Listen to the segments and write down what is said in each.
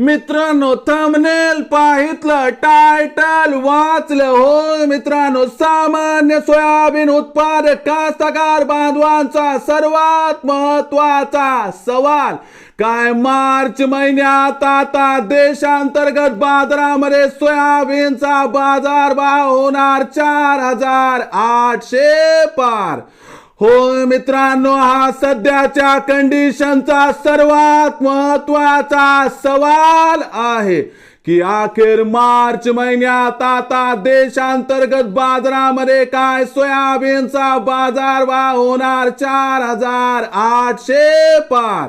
मित्रांनो thumbnail पाहितलं title वाचलं. हो मित्रांनो सामान्य सोयाबीन उत्पादक कास्तकार बांधवांचा सर्वात महत्त्वाचा सवाल काय मार्च महिन्यात आता देशांतर्गत बाजारामध्ये सोयाबीनचा बाजारभाव होणार चार हजार आठशे पार? हो मित्रांनो हा सध्याच्या कंडिशनचा सर्वात महत्त्वाचा सवाल आहे की अखेर मार्च महिन्यात आता देशांतर्गत बाजारामध्ये काय सोयाबीनचा बाजारभाव होणार? चार हजार आठशे पार.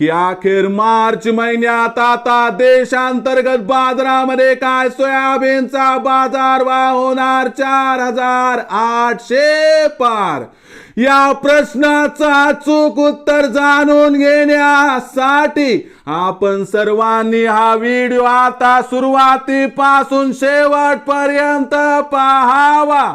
की अखेर मार्च महिन्यात आता देशांतर्गत बाजारामध्ये काय सोयाबीनचा बाजारभाव होणार? चार हजार आठशे पार. या प्रश्नाचा अचूक उत्तर जाणून घेण्यासाठी आपण सर्वांनी हा व्हिडिओ आता सुरुवातीपासून शेवटपर्यंत पाहावा.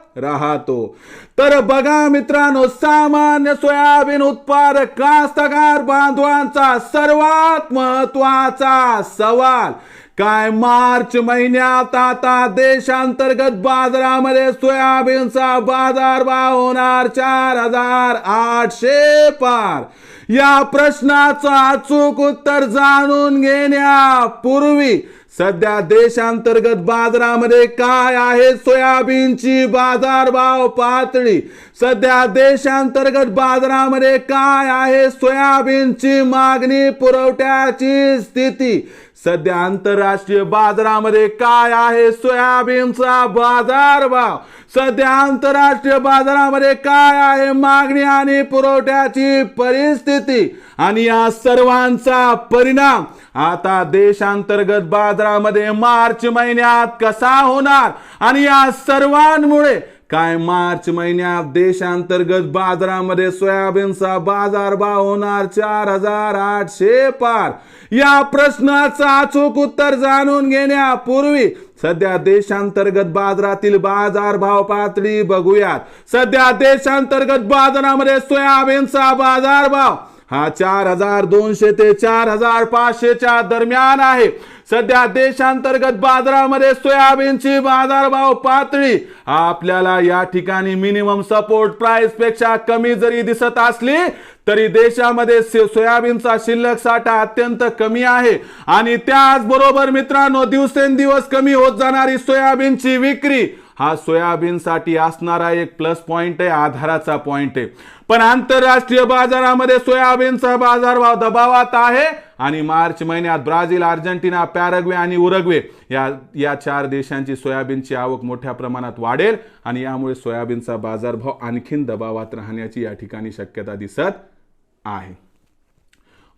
राहतो. तर बघा मित्रांनो सामान्य सोयाबीन उत्पादक कास्तकार बांधवांचा सर्वात महत्त्वाचा सवाल काय मार्च महिन्यात आता देशांतर्गत बाजारामध्ये सोयाबीनचा बाजारभाव होणार चार हजार आठशे पार. या प्रश्नाचं अचूक उत्तर जाणून घेण्यापूर्वी सध्या देशांतर्गत बाजारामध्ये काय आहे? सोयाबीनची बाजारभाव पातळी. सध्या देशांतर्गत बाजारामध्ये काय आहे? सोयाबीनची मागणी पुरवठ्याची स्थिती. सध्या आंतरराष्ट्रीय बाजारामध्ये काय आहे सोयाबीनचा बाजार भाव? सध्या आंतरराष्ट्रीय बाजारामध्ये काय आहे मागणी आणि पुरवठ्याची परिस्थिती? आणि या सर्वांचा परिणाम? आता देशांतर्गत बाजारामध्ये मार्च महिन्यात कसा होणार? आणि या सर्वांमुळे काय मार्च महिन्यात देशांतर्गत बाजारामध्ये सोयाबीनचा बाजारभाव होणार चार हजार आठशे पार. या प्रश्नाचं अचूक उत्तर जाणून घेण्यापूर्वी सध्या देशांतर्गत बाजारातील बाजारभाव पातळी बघूयात. सध्या देशांतर्गत बाजारामध्ये सोयाबीनचा बाजारभाव हा चार हजार दोनशे ते चार हजार पाचशेच्या दरम्यान आहे. सध्या देशांतर्गत बाजारामध्ये सोयाबीनची बाजारभाव पातळी आपल्याला या ठिकाणी मिनिमम सपोर्ट प्राइसपेक्षा कमी जरी दिसत असली तरी देशामध्ये से- सोयाबीनचा शिल्लक साठा अत्यंत कमी आहे. आणि त्याचबरोबर मित्रांनो दिवसेंदिवस कमी होत जाणारी सोयाबीनची विक्री हा सोयाबीनसाठी असणारा एक प्लस पॉईंट आहे आधाराचा पॉईंट आहे. पण आंतरराष्ट्रीय बाजारामध्ये सोयाबीनचा बाजारभाव दबावात आहे आणि मार्च महिन्यात ब्राझील अर्जेंटिना पॅरग्वे आणि उरग्वे या या चार देशांची सोयाबीनची आवक मोठ्या प्रमाणात वाढेल आणि यामुळे सोयाबीनचा बाजारभाव आणखीन दबावात राहण्याची या ठिकाणी शक्यता दिसत आहे.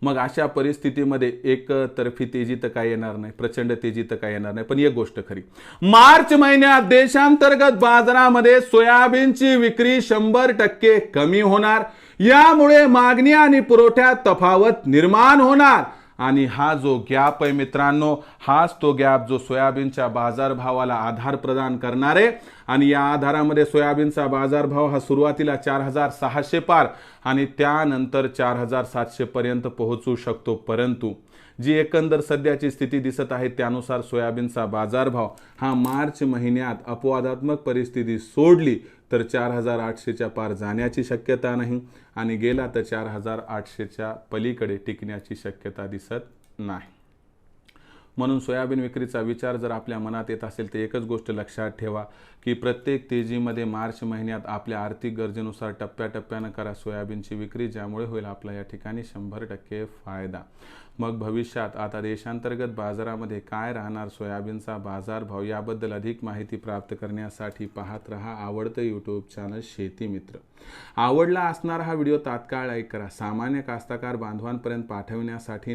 मग अशा परिस्थितीमध्ये एकतर्फी तेजी तर काय येणार नाही प्रचंड तेजी तर काय येणार नाही. पण एक गोष्ट खरी. मार्च महिन्यात देशांतर्गत बाजारामध्ये सोयाबीनची विक्री शंभर टक्के कमी होणार. यामुळे मागणी आणि पुरवठ्यात तफावत निर्माण होणार. आणि हा जो गॅप आहे मित्रांनो हाच तो गॅप जो सोयाबीनच्या बाजारभावाला आधार प्रदान करणार आहे आणि या आधारामध्ये सोयाबीनचा बाजारभाव हा सुरुवातीला चार हजार सहाशे पार आणि त्यानंतर चार हजार सातशे पर्यंत पोहोचू शकतो. परंतु जी एकंदर सध्याची स्थिती दिसत आहे त्यानुसार सोयाबीनचा बाजारभाव हा मार्च महिन्यात अपवादात्मक परिस्थिती सोडली तर चार हजार आठशेच्या पार जाण्याची शक्यता नाही आणि गेला तर चार हजार आठशेच्या पलीकडे टिकण्याची शक्यता दिसत नाही. म्हणून सोयाबीन विक्रीचा विचार जर आपल्या मनात येत असेल तर एकच गोष्ट लक्षात ठेवा की प्रत्येक तेजीमध्ये मार्च महिन्यात आपल्या आर्थिक गरजेनुसार टप्प्याटप्प्यानं करा सोयाबीनची विक्री ज्यामुळे होईल आपला या ठिकाणी शंभर टक्के फायदा. मग भविष्यात आता देशांतर्गत बाजारामध्ये काय राहणार सोयाबीनचा बाजारभाव याबद्दल अधिक माहिती प्राप्त करण्यासाठी पाहत रहा आवडतं यूट्यूब चॅनल शेती मित्र. आवडला असणारा हा व्हिडिओ तात्काळ लाईक करा. सामान्य कास्तकार बांधवांपर्यंत पाठवण्यासाठी